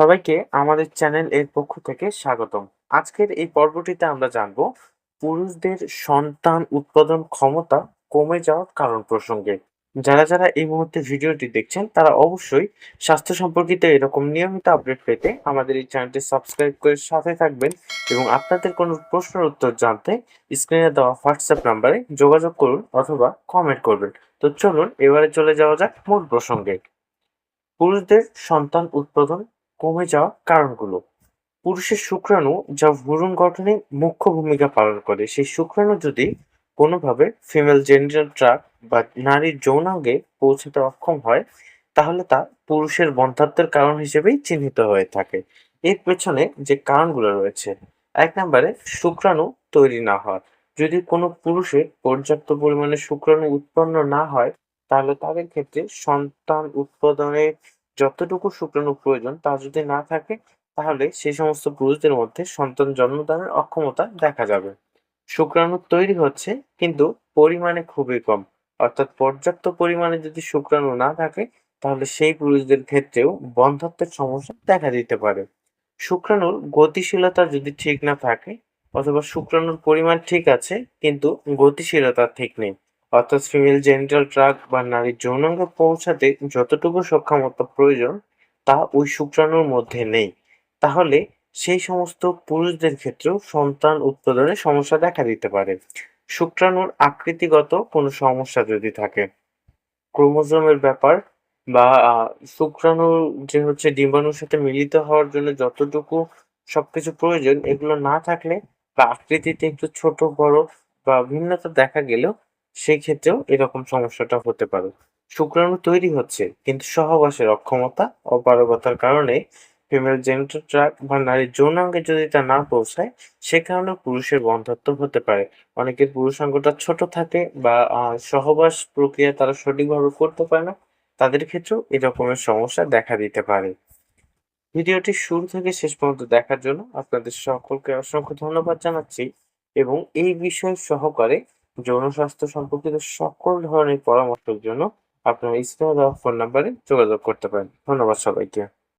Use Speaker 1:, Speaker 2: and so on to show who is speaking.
Speaker 1: সবাইকে আমাদের চ্যানেল এর পক্ষ থেকে স্বাগতম। আজকের এই পর্বটিতে আমরা জানব পুরুষদের সন্তান উৎপাদন ক্ষমতা কমে যাওয়ার কারণ প্রসঙ্গে। যারা যারা এই মুহূর্তে ভিডিওটি দেখছেন, তারা অবশ্যই স্বাস্থ্য সম্পর্কিত এরকম নিয়মিত আপডেট পেতে আমাদের এই চ্যানেলটি সাবস্ক্রাইব করে সাথে থাকবেন এবং আপনাদের কোনো প্রশ্নের উত্তর জানতে স্ক্রিনে দেওয়া হোয়াটসঅ্যাপ নাম্বারে যোগাযোগ করুন অথবা কমেন্ট করবেন। তো চলুন, এবারে চলে যাওয়া যাক মূল প্রসঙ্গে। পুরুষদের সন্তান উৎপাদন কমে যাওয়ার কারণগুলো। পুরুষের শুক্রাণু যা ভ্রূণ গঠনে মুখ্য ভূমিকা পালন করে। সেই শুক্রাণু যদি কোনোভাবে ফিমেল জেনিটাল ট্রাক বা নারীর যৌনাঙ্গে পৌঁছাতে অক্ষম হয়, তাহলে তা পুরুষের বন্ধাত্বের কারণ হিসেবেই চিহ্নিত হয়ে থাকে। এর পেছনে যে কারণগুলো রয়েছে, এক নম্বরে শুক্রাণু তৈরি না হয় যদি কোনো পুরুষের পর্যাপ্ত পরিমাণে শুক্রাণু উৎপন্ন না হয়, তাহলে তাদের ক্ষেত্রে সন্তান উৎপাদনে যতটুকু শুক্রাণু প্রয়োজন তা যদি না থাকে, তাহলে সেই সমস্ত পুরুষদের মধ্যে সন্তান জন্মদানের অক্ষমতা দেখা যাবে। শুক্রাণু তৈরি হচ্ছে কিন্তু পরিমাণে খুবই কম। অর্থাৎ পর্যাপ্ত পরিমাণে যদি শুক্রাণু না থাকে, তাহলে সেই পুরুষদের ক্ষেত্রেও বন্ধত্বের সমস্যা দেখা দিতে পারে। শুক্রাণুর গতিশীলতা যদি ঠিক না থাকে, অথবা শুক্রাণুর পরিমাণ ঠিক আছে, কিন্তু গতিশীলতা ঠিক নেই অর্থাৎ ফিমেল জেনিটাল ট্রাক বা নারীর যৌনাঙ্গ পৌঁছাতে যতটুকু সক্ষমতা প্রয়োজন তা ওই শুক্রাণুর মধ্যে নেই। তাহলে সেই সমস্ত পুরুষদের ক্ষেত্রেও সন্তান উৎপাদনে সমস্যা দেখা দিতে পারে। শুক্রাণুর আকৃতিগত কোনো সমস্যা যদি থাকে ক্রোমোজোমের ব্যাপার বা আহ, শুক্রাণুর যে হচ্ছে ডিম্বাণুর সাথে মিলিত হওয়ার জন্য যতটুকু সবকিছু প্রয়োজন এগুলো না থাকলে বা আকৃতিতে একটু ছোট বড় বা ভিন্নতা দেখা গেলেও সেই ক্ষেত্রেও এরকম সমস্যাটা হতে পারে। শুক্রাণু তৈরি হচ্ছে, কিন্তু সহবাসের অক্ষমতা অপারগতার কারণে ফিমেল জেনিটাল ট্র্যাক্ট বা নারীর যৌনাঙ্গে যদি তা না পৌঁছায়, সে কারণে পুরুষের বন্ধ্যত্ব হতে পারে। অনেকের পুরুষাঙ্গটা ছোট থাকে বা সহবাস প্রক্রিয়া তারা সঠিকভাবে করতে পারে না। তাদের ক্ষেত্রেও এই রকমের সমস্যা দেখা দিতে পারে। ভিডিওটি শুরু থেকে শেষ পর্যন্ত দেখার জন্য আপনাদের সকলকে অসংখ্য ধন্যবাদ জানাচ্ছি এবং এই বিষয় সহকারে যৌন স্বাস্থ্য সম্পর্কিত সকল ধরনের পরামর্শের জন্য আপনার স্ক্রিনে দেওয়া ফোন নাম্বারে যোগাযোগ করতে পারেন। ধন্যবাদ সবাইকে।